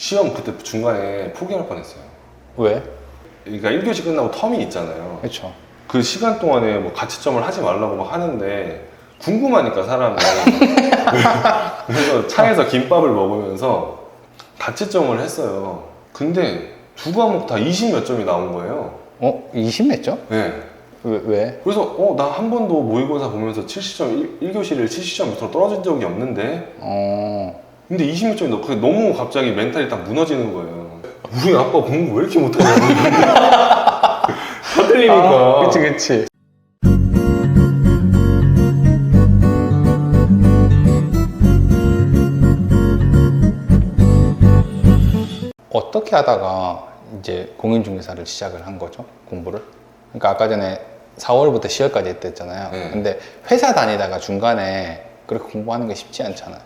시험 그때 중간에 포기할 뻔했어요. 왜? 그러니까 1교시 끝나고 텀이 있잖아요. 그렇죠. 그 시간 동안에 뭐 가치점을 하지 말라고 막 하는데 궁금하니까 사람이 그래서 차에서 김밥을 먹으면서 가치점을 했어요. 근데 두 과목 다 20 몇 점이 나온 거예요. 어? 20몇 점? 네. 왜? 왜? 그래서 어 나 한 번도 모의고사 보면서 70점 1, 교시를 70점 밑으로 떨어진 적이 없는데 어. 근데 20몇 점이 너- 그게 너무 갑자기 멘탈이 딱 무너지는 거예요. 우리 아빠 공부 왜 이렇게 못하냐고. 터뜨리니까. 아, 그치, 그치. 어떻게 하다가 이제 공인중개사를 시작을 한 거죠? 공부를? 그러니까 아까 전에 4월부터 10월까지 했댔잖아요. 네. 근데 회사 다니다가 중간에 그렇게 공부하는 게 쉽지 않잖아요.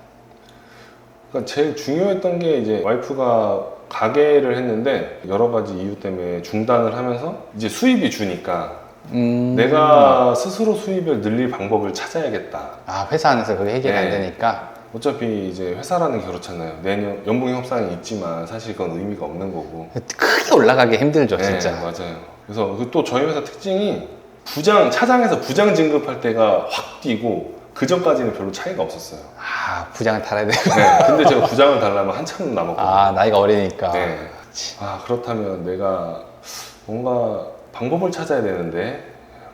그러니까 제일 중요했던 게 이제 와이프가 가게를 했는데 여러 가지 이유 때문에 중단을 하면서 이제 수입이 주니까 음. 내가 스스로 수입을 늘릴 방법을 찾아야겠다. 아, 회사 안에서 그게 해결이 안 네. 되니까. 어차피 이제 회사라는 게 그렇잖아요. 내년 연봉 협상이 있지만 사실 그건 의미가 없는 거고. 크게 올라가기 힘들죠, 네, 진짜. 맞아요. 그래서 그또 저희 회사 특징이 부장 차장에서 부장 진급할 때가 확 뛰고 그 전까지는 별로 차이가 없었어요. 아, 부장을 달아야 되고. 네, 근데 제가 부장을 달라면 한참 남았거든요. 아, 나이가 어리니까. 네. 아 그렇다면 내가 뭔가 방법을 찾아야 되는데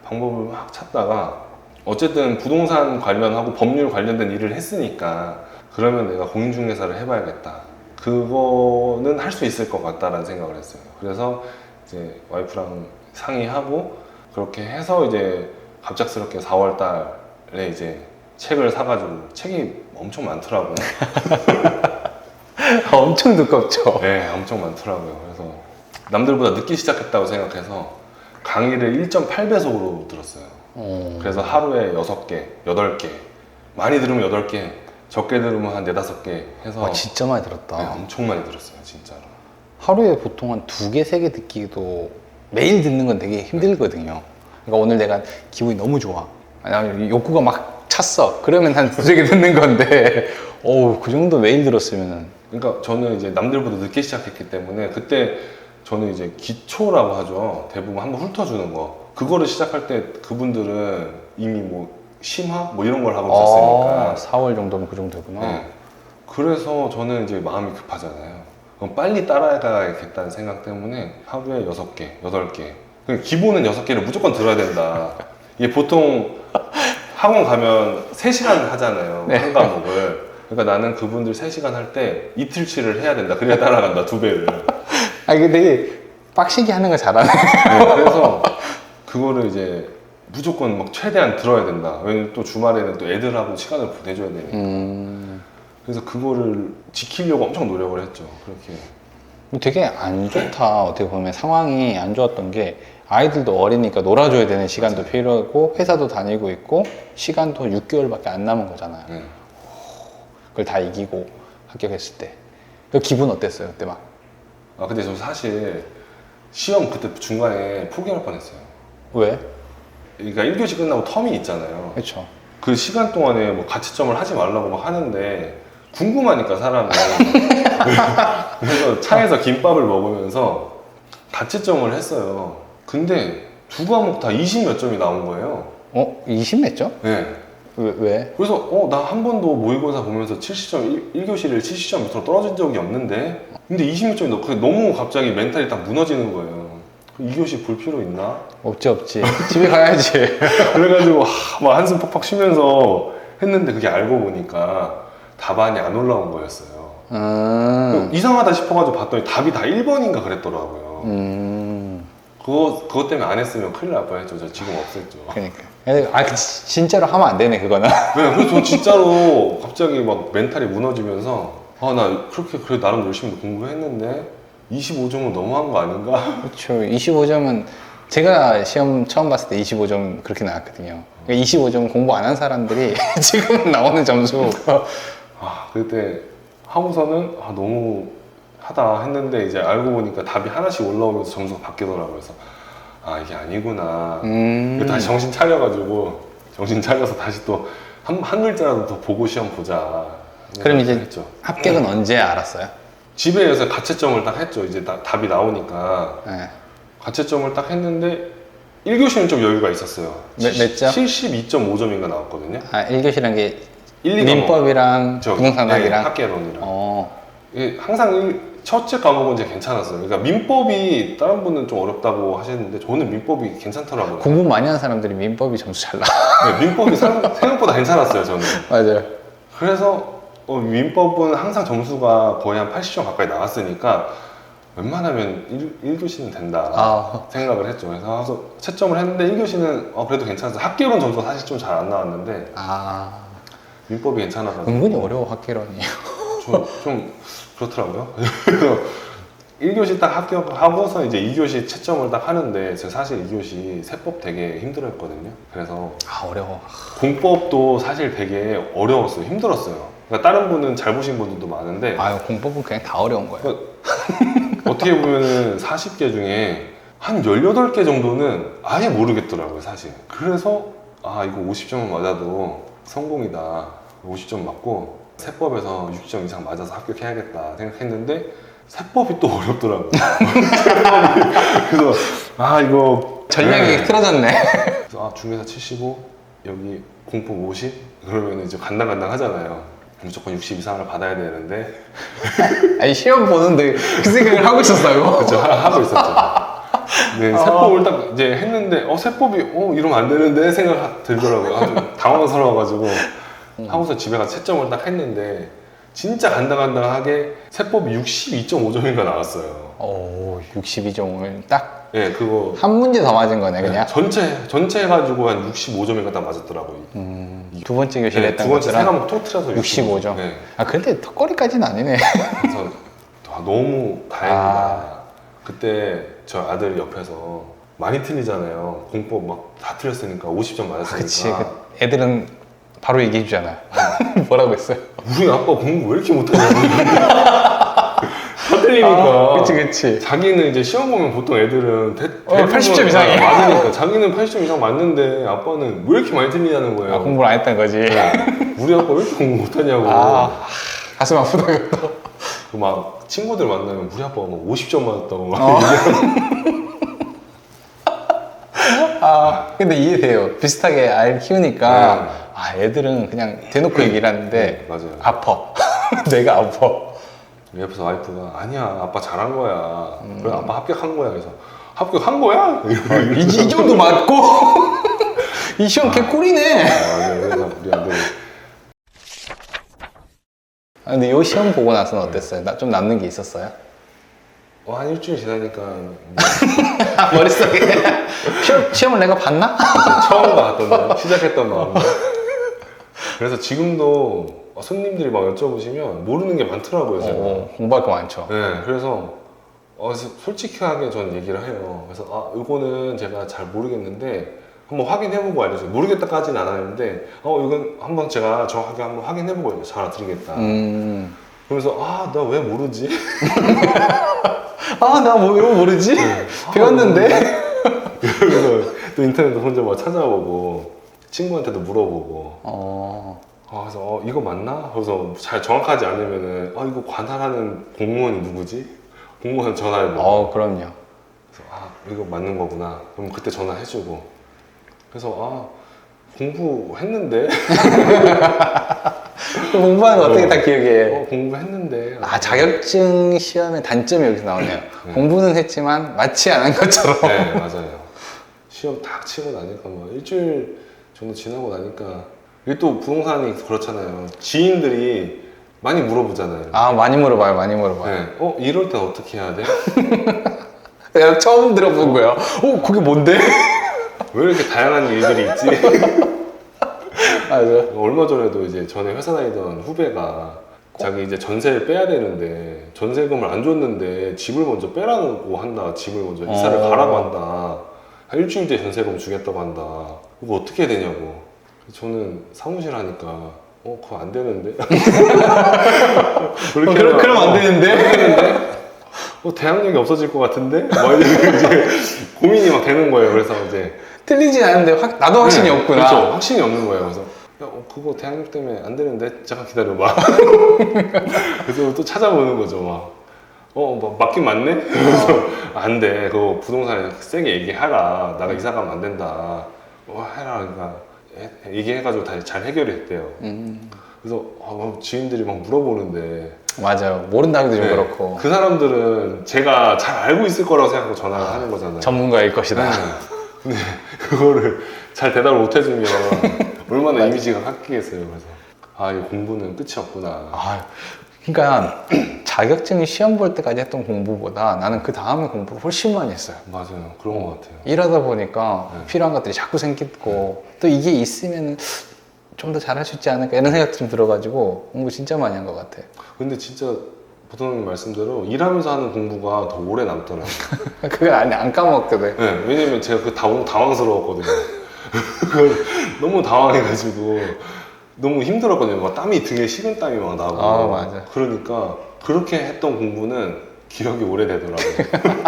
방법을 막 찾다가 어쨌든 부동산 관련하고 법률 관련된 일을 했으니까 그러면 내가 공인중개사를 해봐야겠다. 그거는 할 수 있을 것 같다라는 생각을 했어요. 그래서 이제 와이프랑 상의하고 그렇게 해서 이제 갑작스럽게 4월 달에 이제 책을 사가지고 책이 엄청 많더라고요. 엄청 두껍죠. 네, 엄청 많더라고요. 그래서 남들보다 늦게 시작했다고 생각해서 강의를 1.8배속으로 들었어요. 어. 그래서 하루에 6개, 8개. 많이 들으면 8개, 적게 들으면 한 4, 5개 해서 아, 진짜 많이 들었다. 네, 엄청 많이 들었어요, 진짜로. 하루에 보통 한 두 개, 세 개 듣기도 매일 듣는 건 되게 힘들거든요. 그러니까 오늘 내가 기분이 너무 좋아. 아니면 욕구가 막 찼어. 그러면 한 두세 개 듣는 건데, 어우, 그 정도 매일 들었으면은. 그러니까 저는 이제 남들보다 늦게 시작했기 때문에 그때 저는 이제 기초라고 하죠. 대부분 한번 훑어주는 거. 그거를 시작할 때 그분들은 이미 뭐 심화 뭐 이런 걸 하고 있었으니까 아, 4월 정도면 그 정도구나. 네. 그래서 저는 이제 마음이 급하잖아요. 그럼 빨리 따라가야겠다는 생각 때문에 하루에 6개, 8개. 그 기본은 6개를 무조건 들어야 된다. 이게 보통 학원 가면 3시간 하잖아요. 네. 한 과목을. 그러니까 나는 그분들 3시간 할 때 이틀치를 해야 된다. 그래야 따라간다. 두 배를. 아, 이게 되게 빡시게 하는 거 잘하네. 네, 그래서 그거를 이제 무조건 막 최대한 들어야 된다. 왜냐면 또 주말에는 또 애들하고 시간을 보내줘야 되니까. 음, 그래서 그거를 지키려고 엄청 노력을 했죠. 그렇게. 되게 안 좋다. 어떻게 보면 상황이 안 좋았던 게 아이들도 어리니까 놀아줘야 되는 시간도 필요하고 회사도 다니고 있고 시간도 6개월밖에 안 남은 거잖아요. 네. 그걸 다 이기고 합격했을 때. 그 기분 어땠어요? 그때 막. 아 근데 저 사실 시험 그때 중간에 포기할 뻔했어요. 왜? 그러니까 1교시 끝나고 텀이 있잖아요. 그렇죠. 그 시간 동안에 뭐 가치점을 하지 말라고 막 하는데 궁금하니까 사람이 그래서 차에서 김밥을 먹으면서 가치점을 했어요. 근데 두 과목 다 20몇 점이 나온 거예요. 어? 20몇 점? 네. 왜? 왜? 그래서 어 나 한 번도 모의고사 보면서 70점 1, 교시를 70점 밑으로 떨어진 적이 없는데 근데 20몇 점이 너- 그게 너무 갑자기 멘탈이 딱 무너지는 거예요. 2교시 볼 필요 있나? 없지 없지. 집에 가야지. 그래가지고 하, 막 한숨 퍽퍽 쉬면서 했는데 그게 알고 보니까 답안이 안 올라온 거였어요. 음. 이상하다 싶어가지고 봤더니 답이 다 1번인가 그랬더라고요. 음. 그거, 그것 때문에 안 했으면 큰일 날 뻔했죠. 저 지금 없앴죠. 그러니까. 아, 그 지- 진짜로 하면 안 되네 그거는. 네, 그래서 저 진짜로 갑자기 막 멘탈이 무너지면서 아, 나 그렇게 그래 나름 열심히 공부했는데 25점은 너무한 거 아닌가? 그렇죠. 25점은 제가 시험 처음 봤을 때 25점 그렇게 나왔거든요. 그러니까 25점 공부 안 한 사람들이 지금 나오는 점수. 아, 그때 하고서는 아, 너무 하다 했는데 이제 알고 보니까 답이 하나씩 올라오면서 점수가 바뀌더라고요. 그래서 아, 이게 아니구나. 음. 다시 정신 차려가지고 정신 차려서 다시 또한 한 글자라도 더 보고 시험 보자. 그럼 이제 했죠. 합격은 언제 알았어요? 집에서 가채점을 딱 했죠. 이제 다- 답이 나오니까 네. 가채점을 딱 했는데 1교시는 좀 여유가 있었어요. 몇- 몇 점? 72.5점인가 나왔거든요. 아 1교시란 게 1, 2 민법이랑 저, 부동산학이랑 네, 학계론이랑. 어. 이게 항상 일- 첫째 과목은 이제 괜찮았어요. 그러니까 민법이 다른 분은 좀 어렵다고 하시는데 저는 민법이 괜찮더라고요. 공부 많이 하는 사람들이 민법이 점수 잘 나. 네, 민법이 생- 생각보다 괜찮았어요, 저는. 맞아요. 그래서 어, 민법은 항상 점수가 거의 한 80점 가까이 나왔으니까 웬만하면 1, 교시는 된다 아. 생각을 했죠. 그래서 채점을 했는데 1교시는 어, 그래도 괜찮았어요. 학계론 점수가 사실 좀 잘 안 나왔는데 아. 민법이 괜찮아서 은근히 어려워 학계론이. 좀, 좀 그렇더라고요. 그래서 1교시 딱 합격하고서 이제 2교시 채점을 딱 하는데 제가 사실 2교시 세법 되게 힘들어했거든요. 그래서 아 어려워. 공법도 사실 되게 어려웠어요. 힘들었어요. 그러니까 다른 분은 잘 보신 분들도 많은데 아유 공법은 그냥 다 어려운 거예요. 어떻게 보면은 40개 중에 한 18개 정도는 아예 모르겠더라고요, 사실. 그래서 아, 이거 50점은 맞아도 성공이다. 50점 맞고 세법에서 60점 이상 맞아서 합격해야겠다 생각했는데 세법이 또 어렵더라고요. 그래서 아, 이거 전략이 네. 틀어졌네. 그래서 아, 중에서 75, 여기 공법 50? 그러면 이제 간당간당 하잖아요. 무조건 60 이상을 받아야 되는데 아니 시험 보는데 그 생각을 하고 있었어요. 그쵸 하- 하고 있었죠. 네, 세법을 딱 이제 했는데 어 세법이 어 이러면 안 되는데 생각 들더라고요. 아주 당황스러워가지고 하고서 집에 가서 채점을 딱 했는데 진짜 간당간당하게 세법이 62.5점인가 나왔어요. 오 62점을 딱 한 예, 그거 문제 더 맞은 거네 그냥. 전체 전체 해가지고 한 65점인가 딱 맞았더라고요. 음, 두 번째 교시를 네, 했던 두 번째 세 것처럼 과목 통틀어서 65 점. 네. 아 근데 턱걸이까지는 아니네. 그래서 아, 너무 다행이다. 아. 그때 저 아들 옆에서 많이 틀리잖아요. 공법 막 다 틀렸으니까 50점 맞았으니까. 그치. 그 애들은 바로 얘기해 주잖아. 뭐라고 했어요? 우리 아빠 공부 왜 이렇게 못하냐고. 다 틀리니까. 아, 그치 그치. 자기는 이제 시험 보면 보통 애들은 대, 어, 대부분 80점 이상이야. 다 맞으니까 자기는 80점 이상 맞는데 아빠는 왜 이렇게 많이 틀리냐는 거예요. 아 공부를 안 했던 거지. 우리 아빠 왜 이렇게 공부 못하냐고. 아 가슴 아프다 그것도. 그막 친구들 만나면 우리 아빠가 막 50점 맞았다고 막 어. 아 근데 이해돼요. 비슷하게 아이를 키우니까 네. 아 애들은 그냥 대놓고 얘기를 하는데 네, 맞아요. 아파. 내가 아파. 옆에서 와이프가 아니야 아빠 잘한 거야 음. 그래 아빠 합격한 거야 그래서 합격한 거야? 이러고 이, 이 정도 맞고 이 시험 개꿀이네. 맞아요 그래서 우리 아들 아, 근데 요 시험 보고 나서는 어땠어요? 나, 좀 남는 게 있었어요? 어, 한 일주일 지나니까 아, 머릿속에 시험, 시험을 내가 봤나? 처음 봤던 시작했던 마음 그래서 지금도 손님들이 막 여쭤보시면 모르는 게 많더라고요 제가 어, 공부할 거 많죠. 네, 그래서 어, 서- 솔직하게 전 얘기를 해요. 그래서 아, 이거는 제가 잘 모르겠는데 한번 확인해보고 알려줘요. 모르겠다까지는 안 하는데 어, 이건 한번 제가 정확하게 한번 확인해보고 잘 알아드리겠다. 음. 그러면서 아, 나 왜 모르지? 아, 나뭐거 모르지? 배웠는데? 그래서 또 인터넷도 혼자 막 찾아보고 친구한테도 물어보고 어, 아, 그래서 어, 이거 맞나? 그래서 잘 정확하지 않으면은 아, 이거 관할하는 공무원이 누구지? 공무원 전화해보고 어, 그럼요. 그래서 아 이거 맞는 거구나 그럼 그때 전화해주고 그래서 아 공부했는데 그 공부하는 거 어떻게 어. 다 기억해? 어 공부했는데 아, 자격증 시험의 단점이 여기서 나오네요. 공부는 했지만 마치 않은 것처럼. 네 맞아요 시험 딱 치고 나니까 뭐 일주일 정도 지나고 나니까 이게 또 부동산이 그렇잖아요 지인들이 많이 물어보잖아요 아, 많이 물어봐요, 많이 물어봐요. 네. 어 이럴 때 어떻게 해야 돼? 내가 처음 들어본 거예요. 어, 그게 뭔데? 왜 이렇게 다양한 일들이 있지? 맞아. 얼마 전에도 이제 전에 회사 다니던 후배가 자기 이제 전세를 빼야 되는데 전세금을 안 줬는데 집을 먼저 빼라고 한다. 집을 먼저 이사를 어. 가라고 한다. 한 일주일 뒤에 전세금 주겠다고 한다. 이거 어떻게 해야 되냐고. 저는 사무실 하니까 어 그거 안 되는데. 그렇게 어, 그럼- 그럼 안 되는데? 안 되는데? 어 대학력이 없어질 것 같은데? 막 이제 고민이 막 되는 거예요. 그래서 이제 틀리진 않은데 확, 나도 확신이 네, 없구나. 그렇죠. 확신이 없는 거예요. 그래서 야, 어, 그거 대학력 때문에 안 되는데 잠깐 기다려봐. 그래서 또 찾아보는 거죠. 막 어, 뭐, 맞긴 맞네? 그래서 안 돼. 그거 부동산에 세게 얘기하라. 나가 이사 가면 안 된다. 어, 해라. 그러니까 해- 얘기해가지고 다 잘 해결이 됐대요. 음, 그래서 어, 지인들이 막 물어보는데 맞아요. 모른다기도 좀 네, 그렇고 그 사람들은 제가 잘 알고 있을 거라고 생각하고 전화를 하는 거잖아요. 전문가일 것이다. 네. 근데 그거를 잘 대답을 못 해주면 얼마나 이미지가 깎이겠어요. 그래서 아, 이 공부는 끝이 없구나. 아, 그러니까 자격증 시험 볼 때까지 했던 공부보다 나는 그 다음에 공부를 훨씬 많이 했어요. 맞아요. 그런 것 같아요. 일하다 보니까 네. 필요한 것들이 자꾸 생기고 또 이게 있으면 좀 더 잘할 수 있지 않을까 이런 생각도 좀 들어가지고 공부 진짜 많이 한 것 같아. 근데 진짜 부장님 말씀대로 일하면서 하는 공부가 더 오래 남더라고요. 그걸 안, 안 까먹거든. 네, 왜냐면 제가 그 당황, 당황스러웠거든요. 너무 당황해가지고 너무 힘들었거든요. 막 땀이 등에 식은 땀이 막 나고. 아, 맞아. 그러니까 그렇게 했던 공부는 기억이 오래되더라고요.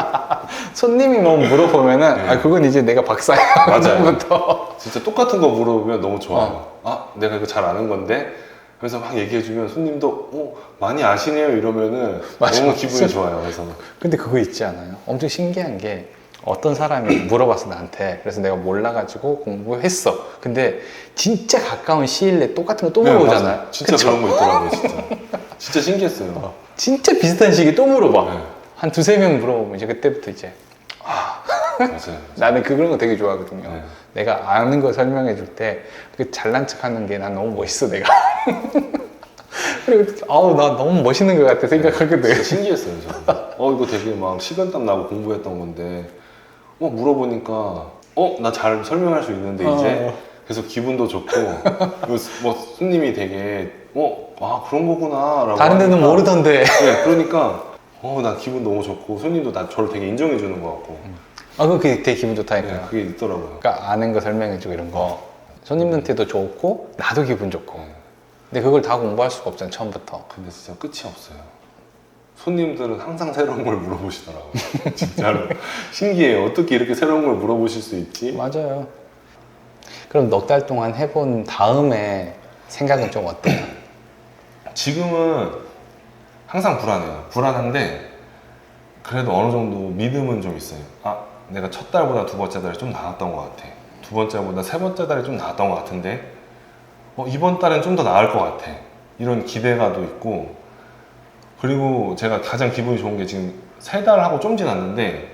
손님이 뭐 물어보면은 네. 아 그건 이제 내가 박사야. 맞아요. 부터 진짜 똑같은 거 물어보면 너무 좋아요. 아, 내가 이거 잘 아는 건데. 그래서 막 얘기해주면 손님도 어, 많이 아시네요 이러면은 맞아. 너무 기분이 좋아요. 그래서 근데 그거 있지 않아요? 엄청 신기한 게 어떤 사람이 물어봤어 나한테 그래서 내가 몰라가지고 공부했어 근데 진짜 가까운 시일 내에 똑같은 거 또 네, 물어보잖아요 맞아요. 진짜 그쵸? 그런 거 있더라고요. 진짜 진짜 신기했어요. 진짜 비슷한 시기에 또 물어봐 네. 한 두세 명 물어보면 이제 그때부터 이제 맞아요. 나는 그런 거 되게 좋아하거든요 네. 내가 아는 거 설명해 줄 때 그 잘난 척 하는 게 난 너무 멋있어 내가 그리고 아우 나 너무 멋있는 것 같아 생각하거든 진짜 신기했어요. 저는. 어 이거 되게 막 식은땀 나고 공부했던 건데 어 물어보니까 어 나 잘 설명할 수 있는데 이제? 어. 그래서 기분도 좋고 그리고 뭐 손님이 되게 어 아 그런 거구나 라고 다른 데는 하니까 모르던데. 네 그러니까 어 나 기분 너무 좋고 손님도 나 저를 되게 인정해 주는 것 같고. 아 그거 되게 기분 좋다니까요. 네, 그게 있더라고요. 그러니까 아는 거 설명해주고 이런 거. 손님한테도 좋고 나도 기분 좋고. 네. 근데 그걸 다 공부할 수가 없잖아 처음부터. 근데 진짜 끝이 없어요. 손님들은 항상 새로운 걸 물어보시더라고요. 진짜로 신기해요. 어떻게 이렇게 새로운 걸 물어보실 수 있지? 맞아요 그럼 넉 달 동안 해본 다음에 생각은 좀 어때요? 지금은 항상 불안해요. 불안한데 그래도 어느 정도 믿음은 좀 있어요. 아, 내가 첫 달보다 두 번째 달이 좀 나았던 것 같아. 두 번째보다 세 번째 달이 좀 나았던 것 같은데 어, 이번 달은 좀더 나을 것 같아. 이런 기대가도 있고 그리고 제가 가장 기분이 좋은 게 지금 세 달하고 좀 지났는데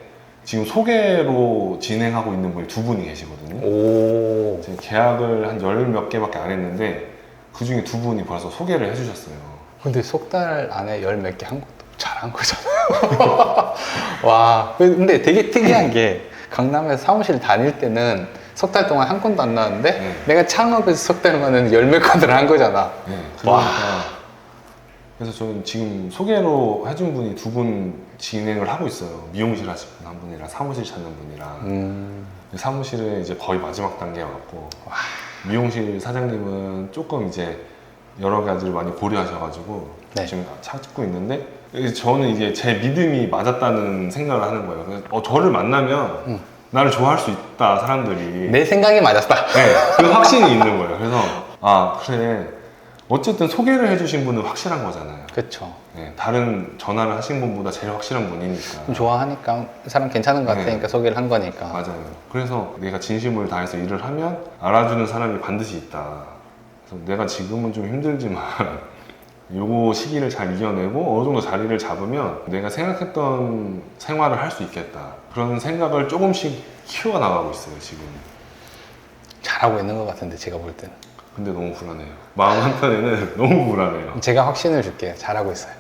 지금 소개로 진행하고 있는 분이 두 분이 계시거든요. 오 지금 계약을 한 열 몇 개밖에 안 했는데 그 중에 두 분이 벌써 소개를 해주셨어요. 근데 석 달 안에 열 몇 개 한 것도 잘한 거잖아요 와 근데 되게 특이한 게 강남에서 사무실 다닐 때는 석 달 동안 한 건도 안 나왔는데 네. 내가 창업해서 석 달 만에 열 몇 건을 한 거잖아 네, 그러니까 그래서 저는 지금 소개로 해준 분이 두 분 진행을 하고 있어요. 미용실 분한 분이랑 사무실 찾는 분이랑 음 사무실은 이제 거의 마지막 단계에 왔고 미용실 사장님은 조금 이제 여러 가지를 많이 고려하셔가지고 네. 지금 찾고 있는데 저는 이제 제 믿음이 맞았다는 생각을 하는 거예요. 그래서 어, 저를 만나면 음. 나를 좋아할 수 있다 사람들이 내 생각이 맞았다 네, 그 확신이 있는 거예요. 그래서 아 그래 어쨌든 소개를 해주신 분은 확실한 거잖아요. 그쵸 네, 다른 전화를 하신 분보다 제일 확실한 분이니까. 좀 좋아하니까 사람 괜찮은 것 네. 같으니까 소개를 한 거니까 맞아요. 그래서 내가 진심을 다해서 일을 하면 알아주는 사람이 반드시 있다. 그래서 내가 지금은 좀 힘들지만 요거 시기를 잘 이겨내고 어느 정도 자리를 잡으면 내가 생각했던 생활을 할 수 있겠다. 그런 생각을 조금씩 키워나가고 있어요, 지금. 잘하고 있는 것 같은데 제가 볼 때는 근데 너무 불안해요. 마음 한편에는 너무 불안해요. 제가 확신을 줄게요 잘하고 있어요